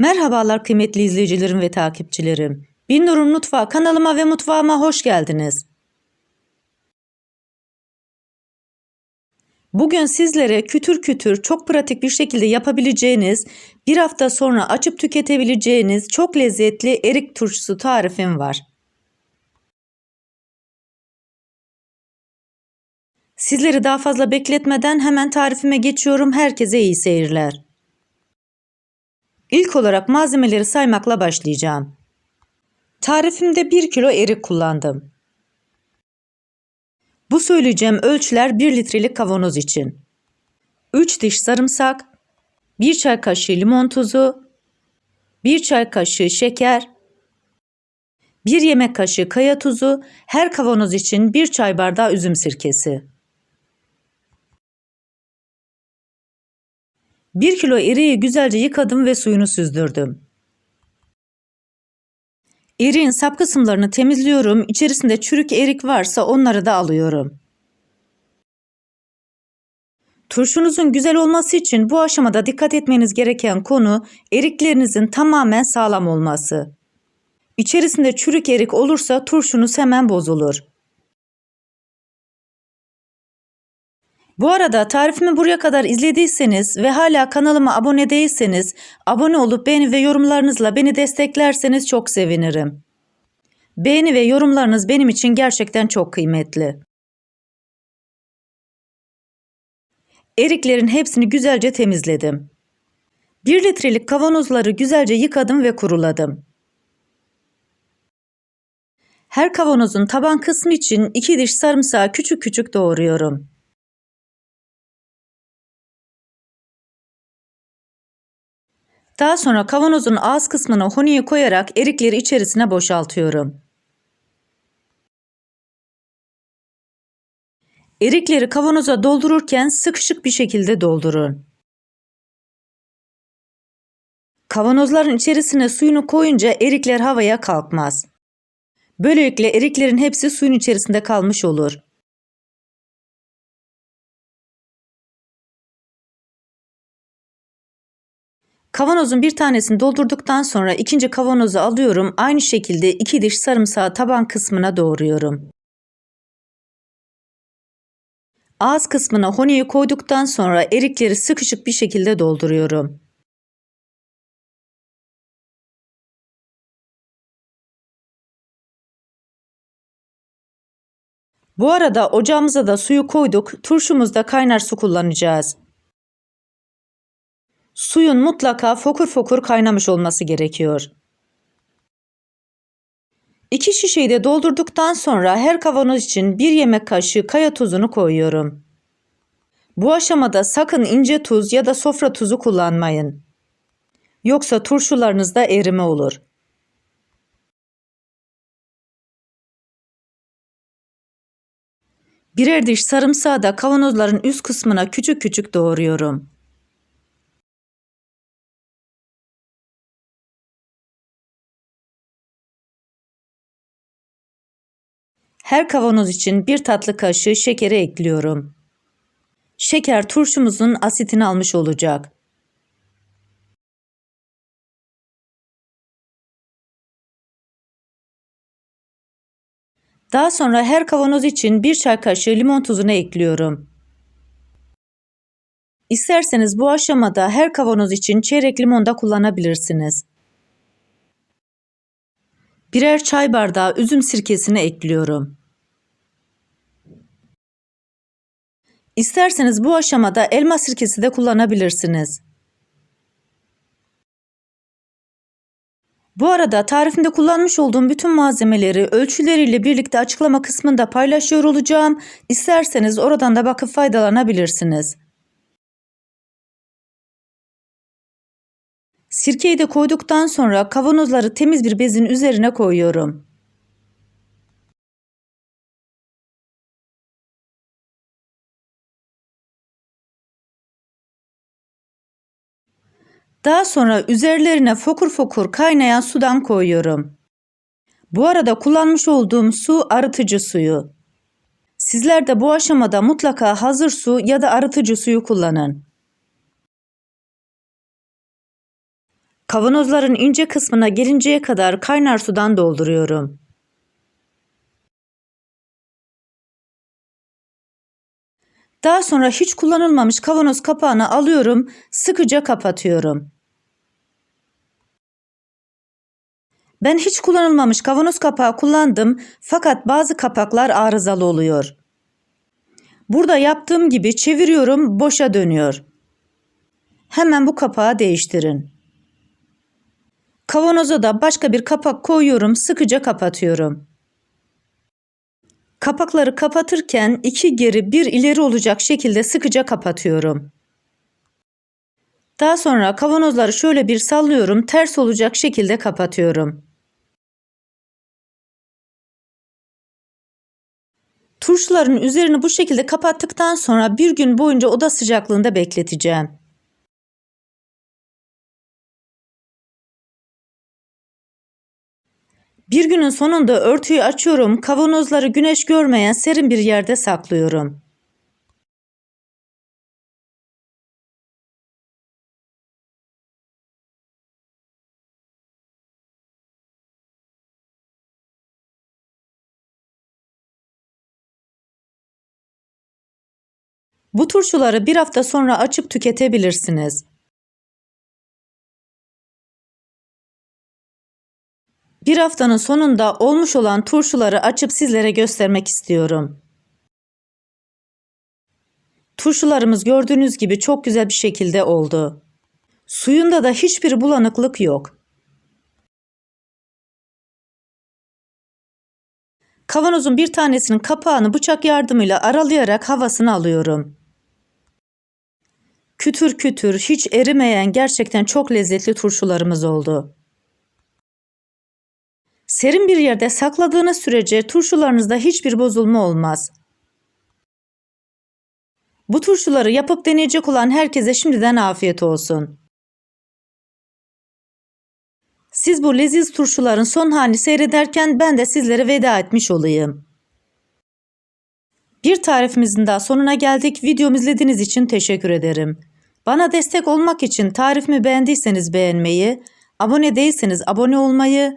Merhabalar kıymetli izleyicilerim ve takipçilerim. Bin Nur'un Mutfağı kanalıma ve mutfağıma hoş geldiniz. Bugün sizlere kütür kütür çok pratik bir şekilde yapabileceğiniz, bir hafta sonra açıp tüketebileceğiniz çok lezzetli erik turşusu tarifim var. Sizleri daha fazla bekletmeden hemen tarifime geçiyorum. Herkese iyi seyirler. İlk olarak malzemeleri saymakla başlayacağım. Tarifimde 1 kilo erik kullandım. Bu söyleyeceğim ölçüler 1 litrelik kavanoz için. 3 diş sarımsak, 1 çay kaşığı limon tuzu, 1 çay kaşığı şeker, 1 yemek kaşığı kaya tuzu, her kavanoz için 1 çay bardağı üzüm sirkesi. 1 kilo eriği güzelce yıkadım ve suyunu süzdürdüm. Eriğin sap kısımlarını temizliyorum. İçerisinde çürük erik varsa onları da alıyorum. Turşunuzun güzel olması için bu aşamada dikkat etmeniz gereken konu eriklerinizin tamamen sağlam olması. İçerisinde çürük erik olursa turşunuz hemen bozulur. Bu arada tarifimi buraya kadar izlediyseniz ve hala kanalıma abone değilseniz abone olup beğeni ve yorumlarınızla beni desteklerseniz çok sevinirim. Beğeni ve yorumlarınız benim için gerçekten çok kıymetli. Eriklerin hepsini güzelce temizledim. 1 litrelik kavanozları güzelce yıkadım ve kuruladım. Her kavanozun taban kısmı için 2 diş sarımsağı küçük küçük doğruyorum. Daha sonra kavanozun ağız kısmına honiyi koyarak erikleri içerisine boşaltıyorum. Erikleri kavanoza doldururken sıkışık bir şekilde doldurun. Kavanozların içerisine suyunu koyunca erikler havaya kalkmaz. Böylelikle eriklerin hepsi suyun içerisinde kalmış olur. Kavanozun bir tanesini doldurduktan sonra ikinci kavanozu alıyorum. Aynı şekilde iki diş sarımsağı taban kısmına doğruyorum. Ağız kısmına honiyi koyduktan sonra erikleri sıkışık bir şekilde dolduruyorum. Bu arada ocağımıza da suyu koyduk. Turşumuzda kaynar su kullanacağız. Suyun mutlaka fokur fokur kaynamış olması gerekiyor. İki şişeyi de doldurduktan sonra her kavanoz için bir yemek kaşığı kaya tuzunu koyuyorum. Bu aşamada sakın ince tuz ya da sofra tuzu kullanmayın. Yoksa turşularınızda erime olur. Birer diş sarımsağı da kavanozların üst kısmına küçük küçük doğruyorum. Her kavanoz için bir tatlı kaşığı şekeri ekliyorum. Şeker turşumuzun asitini almış olacak. Daha sonra her kavanoz için bir çay kaşığı limon tuzunu ekliyorum. İsterseniz bu aşamada her kavanoz için çeyrek limon da kullanabilirsiniz. Birer çay bardağı üzüm sirkesini ekliyorum. İsterseniz bu aşamada elma sirkesi de kullanabilirsiniz. Bu arada tarifinde kullanmış olduğum bütün malzemeleri ölçüleriyle birlikte açıklama kısmında paylaşıyor olacağım. İsterseniz oradan da bakıp faydalanabilirsiniz. Sirkeyi de koyduktan sonra kavanozları temiz bir bezin üzerine koyuyorum. Daha sonra üzerlerine fokur fokur kaynayan sudan koyuyorum. Bu arada kullanmış olduğum su arıtıcı suyu. Sizler de bu aşamada mutlaka hazır su ya da arıtıcı suyu kullanın. Kavanozların ince kısmına gelinceye kadar kaynar sudan dolduruyorum. Daha sonra hiç kullanılmamış kavanoz kapağını alıyorum, sıkıca kapatıyorum. Ben hiç kullanılmamış kavanoz kapağı kullandım fakat bazı kapaklar arızalı oluyor. Burada yaptığım gibi çeviriyorum, boşa dönüyor. Hemen bu kapağı değiştirin. Kavanoza da başka bir kapak koyuyorum, sıkıca kapatıyorum. Kapakları kapatırken iki geri bir ileri olacak şekilde sıkıca kapatıyorum. Daha sonra kavanozları şöyle bir sallıyorum, ters olacak şekilde kapatıyorum. Turşuların üzerini bu şekilde kapattıktan sonra bir gün boyunca oda sıcaklığında bekleteceğim. Bir günün sonunda örtüyü açıyorum, kavanozları güneş görmeyen serin bir yerde saklıyorum. Bu turşuları bir hafta sonra açıp tüketebilirsiniz. Bir haftanın sonunda olmuş olan turşuları açıp sizlere göstermek istiyorum. Turşularımız gördüğünüz gibi çok güzel bir şekilde oldu. Suyunda da hiçbir bulanıklık yok. Kavanozun bir tanesinin kapağını bıçak yardımıyla aralayarak havasını alıyorum. Kütür kütür, hiç erimeyen gerçekten çok lezzetli turşularımız oldu. Serin bir yerde sakladığınız sürece turşularınızda hiçbir bozulma olmaz. Bu turşuları yapıp deneyecek olan herkese şimdiden afiyet olsun. Siz bu leziz turşuların son halini seyrederken ben de sizlere veda etmiş olayım. Bir tarifimizin daha sonuna geldik. Videomu izlediğiniz için teşekkür ederim. Bana destek olmak için tarifimi beğendiyseniz beğenmeyi, abone değilseniz abone olmayı,